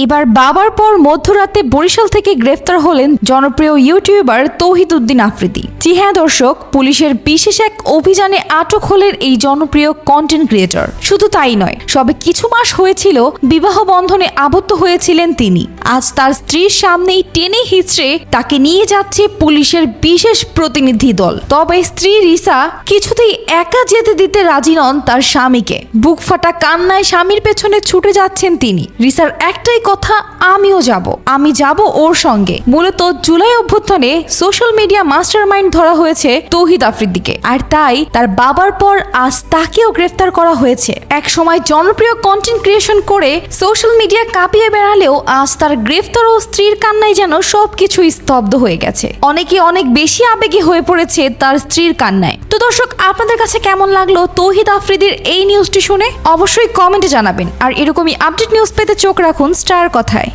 এবার বাবার পর মধ্যরাতে বরিশাল থেকে গ্রেফতার হলেন জনপ্রিয় ইউটিউবার তৌহিদ উদ্দিন আফ্রিদি। জি হ্যাঁ দর্শক, পুলিশের বিশেষ এক অভিযানে আটক হলেন এই জনপ্রিয় কন্টেন্ট ক্রিয়েটর শুধু তাই নয়, সবে কিছু মাস হয়েছিল বিবাহ বন্ধনে আবদ্ধ হয়েছিলেন তিনি। আজ তার স্ত্রীর সামনেই টেনে হিচড়ে তাকে নিয়ে যাচ্ছে পুলিশের বিশেষ প্রতিনিধি দল। তবে স্ত্রী রিসা কিছুতেই একা যেতে দিতে রাজি নন তার স্বামীকে। বুক ফাটা কান্নায় স্বামীর পেছনে ছুটে যাচ্ছেন তিনি। রিসার একটাই কথা আমিও যাব। আমি যাব ওর সঙ্গে। মূলত জুলাই অভ্যুত্থানে সোশ্যাল মিডিয়া মাস্টার মাইন্ড ধরা হয়েছে তৌহিদ আফ্রিদিকে আর তাই তার বাবার পর আজ তাকেও গ্রেফতার করা হয়েছে। এক সময় জনপ্রিয় কন্টেন্ট ক্রিয়েশন করে সোশ্যাল মিডিয়া কাঁপিয়ে বেড়ালেও আজ তার গ্রেফতার ও স্ত্রীর কান্নায় যেন সবকিছু স্তব্ধ হয়ে গেছে। অনেকে অনেক বেশি আবেগী হয়ে পড়েছে তার স্ত্রীর কান্নায়। তো দর্শক, আপনাদের কাছে কেমন লাগল তৌহিদ আফ্রিদির এই নিউজটি শুনে? অবশ্যই কমেন্টে জানাবেন। আর এরকমই আপডেট নিউজ পেতে চোখ রাখুন স্টার কথায়।